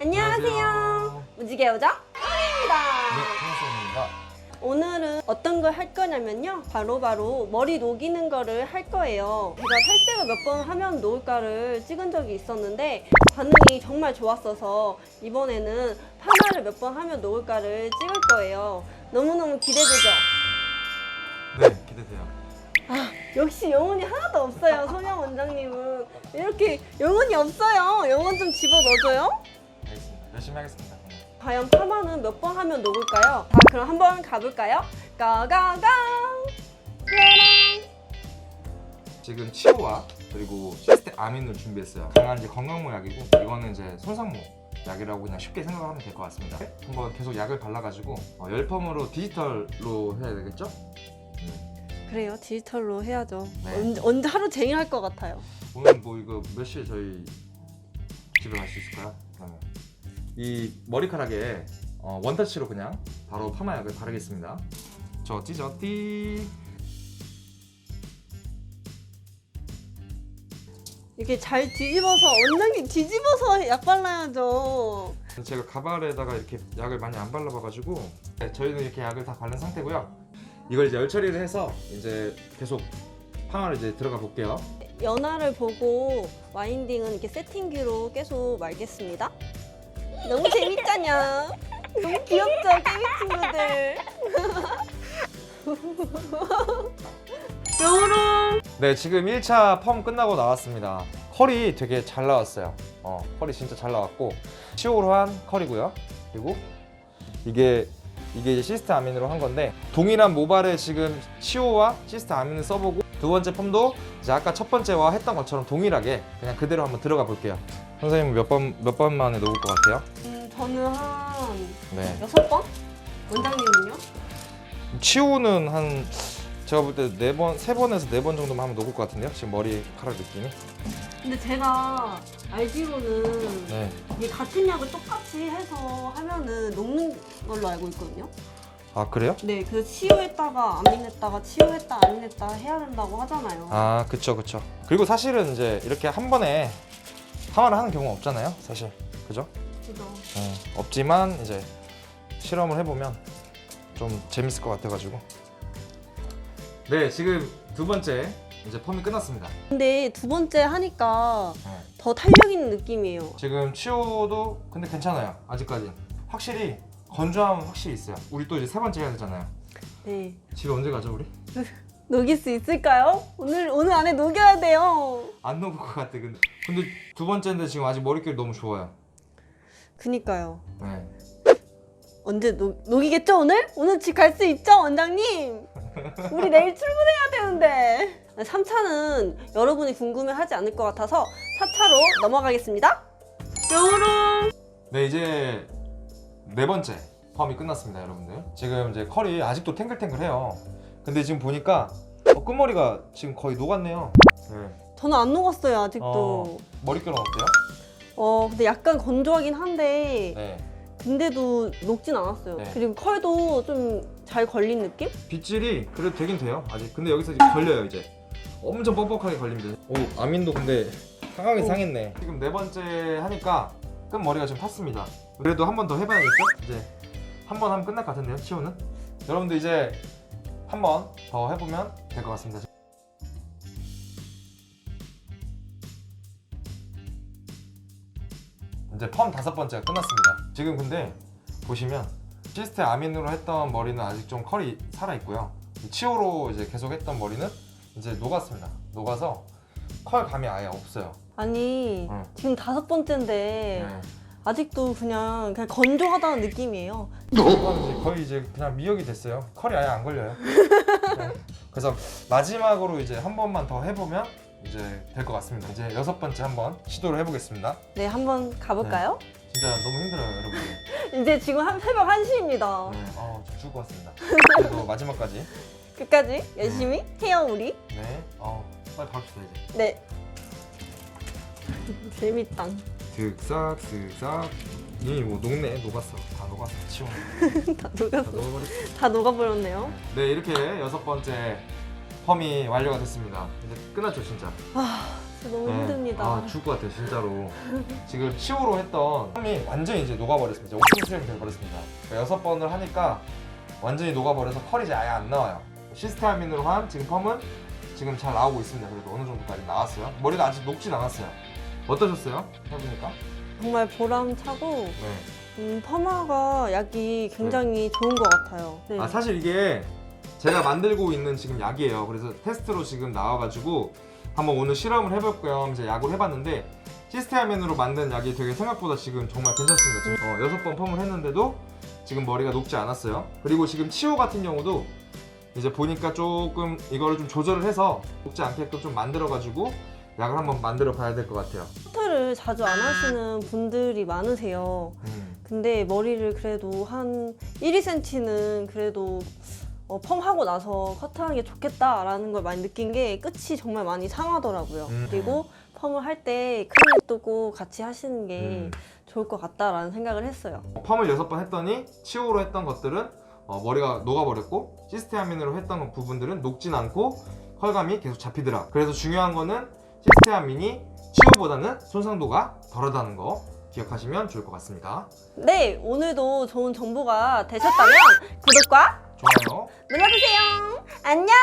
안녕하세요. 무지개 요정 입니다. 네, 한수입니다. 오늘은 어떤 걸 할 거냐면요. 바로바로 머리 녹이는 거를 할 거예요. 제가 탈색을 몇 번 하면 녹을까를 찍은 적이 있었는데 반응이 정말 좋았어서 이번에는 파마를 몇 번 하면 녹을까를 찍을 거예요. 너무너무 기대되죠? 네, 기대돼요. 아, 역시 영혼이 하나도 없어요, 소영 원장님은. 이렇게 영혼이 없어요. 영혼 좀 집어 넣어줘요. 열심히 하겠습니다. 과연 파마는 몇 번 하면 녹을까요? 자, 그럼 한번 가볼까요? 가가가! 지금 치오와 그리고 시스테 아민을 준비했어요. 강한 이제 건강모 약이고 이거는 이제 손상모 약이라고 그냥 쉽게 생각하면 될 것 같습니다. 한번 계속 약을 발라가지고 어, 열펌으로 디지털로 해야 되겠죠? 그래요, 디지털로 해야죠. 네. 언제, 언제 하루 종일 할 것 같아요. 오늘 뭐 이거 몇 시에 저희 집에 갈 수 있을까요? 그러면 이 머리카락에 어, 원터치로 그냥 바로 파마약을 바르겠습니다. 저 찢어 띠. 이렇게 잘 뒤집어서, 원장님 뒤집어서 약 발라야죠. 제가 가발에다가 이렇게 약을 많이 안 발라봐가지고 네, 저희는 이렇게 약을 다 바른 상태고요. 이걸 이제 열 처리를 해서 이제 계속 파마를 이제 들어가 볼게요. 연화를 보고 와인딩은 이렇게 세팅기로 계속 말겠습니다. 너무 재밌잖냐? 너무 귀엽죠, 깨비 친구들. 뾰롱! 네, 지금 1차 펌 끝나고 나왔습니다. 컬이 되게 잘 나왔어요. 어, 컬이 진짜 잘 나왔고 치오로 한 컬이고요. 그리고 이게 이게 이제 시스트 아민으로 한 건데 동일한 모발에 지금 치오와 시스트 아민을 써보고 두 번째 펌도 이제 아까 첫 번째와 했던 것처럼 동일하게 그냥 그대로 한번 들어가 볼게요. 선생님 몇 번 몇 번 만에 녹을 것 같아요? 음, 저는 한 네. 여섯 번? 원장님은요? 치오는 한 제가 볼 때 네 번, 세 번에서 네 번 정도만 하면 녹을 것 같은데요. 지금 머리 카락 느낌이. 근데 제가 알기로는 네. 이게 같은 약을 똑같이 해서 하면은 녹는 걸로 알고 있거든요. 아 그래요? 네, 그래서 치유했다가 안민했다가 치유했다 안민했다 해야 된다고 하잖아요. 아 그쵸 그쵸 그리고 사실은 이제 이렇게 한 번에 파마를 하는 경우가 없잖아요 사실 그죠? 그죠? 어, 없지만 이제 실험을 해보면 좀 재밌을 것 같아가지고 네 지금 두 번째 이제 펌이 끝났습니다 근데 두 번째 하니까 네. 더 탄력 있는 느낌이에요. 지금 치오도 근데 괜찮아요 아직까지 확실히 건조함은 확실히 있어요 우리 또 이제 세 번째 해야 되잖아요 네. 집에 언제 가죠 우리? 녹일 수 있을까요? 오늘 오늘 안에 녹여야 돼요. 안 녹을 것 같아 근데 근데 두 번째인데 지금 아직 머릿결이 너무 좋아요 그니까요. 네. 언제 녹, 녹이겠죠 오늘? 오늘 집 갈 수 있죠 원장님? 우리 내일 출근해야 되는데 3차는 여러분이 궁금해하지 않을 것 같아서 4차로 넘어가겠습니다 뾰롱 네 이제 네 번째 펌이 끝났습니다 여러분들 지금 이제 컬이 아직도 탱글탱글해요 근데 지금 보니까 어, 끝머리가 지금 거의 녹았네요 네. 저는 안 녹았어요 아직도 어. 머릿결은 어때요? 어 근데 약간 건조하긴 한데 네 근데도 녹진 않았어요 네. 그리고 컬도 좀 잘 걸린 느낌? 빗질이 그래도 되긴 돼요 아직 근데 여기서 이제 걸려요 이제 엄청 뻑뻑하게 걸립니다 오 아민도 근데 상하게 오. 상했네 지금 네 번째 하니까 끝머리가 좀 탔습니다 그래도 한 번 더 해봐야겠죠? 이제 한 번 하면 끝날 것 같은데요 치오는 여러분들 이제 한 번 더 해보면 될 것 같습니다 이제 펌 다섯 번째가 끝났습니다 지금 근데 보시면 시스테 아민으로 했던 머리는 아직 좀 컬이 살아 있고요. 치오로 이제 계속 했던 머리는 이제 녹았습니다. 녹아서 컬 감이 아예 없어요. 아니 응. 지금 다섯 번째인데 네. 아직도 그냥 그냥 건조하다는 느낌이에요 이제 거의 이제 그냥 미역이 됐어요. 컬이 아예 안 걸려요. 네. 그래서 마지막으로 이제 한 번만 더 해보면 이제 될 것 같습니다. 이제 여섯 번째 한번 시도를 해보겠습니다. 네 한번 가볼까요? 진짜 너무 힘들어요, 여러분. 이제 지금 한 새벽 1시입니다 네, 어, 좀 죽을 것 같습니다. 그래도 마지막까지. 끝까지 열심히 해요 우리 네, 어, 빨리 박시다 이제. 네 재밌다 슥싹 슥싹 이미 뭐 녹네 녹았어 다 녹았어 치워 다 다 녹았어 녹아버렸어 다 녹아버렸네요 네 이렇게 여섯 번째 펌이 완료가 됐습니다 이제 끝났죠 진짜 진짜 너무 네. 힘듭니다. 아, 죽을 것 같아요, 진짜로. 지금 치오로 했던 펌이 완전히 이제 녹아버렸습니다. 오픈 수렴이 돼버렸습니다. 그러니까 여섯 번을 하니까 완전히 녹아버려서 컬이 이제 아예 안 나와요. 시스테아민으로 한 지금 펌은 지금 잘 나오고 있습니다. 그래도 어느 정도까지 나왔어요. 머리가 아직 녹진 않았어요. 어떠셨어요? 해보니까? 정말 보람차고 네. 음, 퍼마가 약이 굉장히 좋은 것 같아요. 네. 아 사실 이게 제가 만들고 있는 지금 약이에요. 그래서 테스트로 지금 나와가지고 한번 오늘 실험을 해볼 겸 이제 약을 해봤는데 시스테아민으로 만든 약이 되게 생각보다 지금 정말 괜찮습니다. 지금 어, 여섯 번 펌을 했는데도 지금 머리가 녹지 않았어요. 그리고 지금 치오 같은 경우도 이제 보니까 조금 이거를 좀 조절을 해서 녹지 않게끔 좀 만들어가지고 약을 한번 만들어 봐야 될 것 같아요. 커트를 자주 안 하시는 분들이 많으세요. 음. 근데 머리를 그래도 한 1, 2cm는 그래도 어, 펌하고 나서 커트하는 게 좋겠다라는 걸 많이 느낀 게 끝이 정말 많이 상하더라고요. 음. 그리고 펌을 할 때 크림 냅두고 같이 하시는 게 음. 좋을 것 같다라는 생각을 했어요. 펌을 여섯 번 했더니 치오로 했던 것들은 어, 머리가 녹아버렸고 시스테아민으로 했던 부분들은 녹진 않고 컬감이 계속 잡히더라. 그래서 중요한 거는 시스테아민이 치오보다는 손상도가 덜하다는 거 기억하시면 좋을 것 같습니다. 네, 오늘도 좋은 정보가 되셨다면 구독과 좋아요. 눌러주세요. 안녕!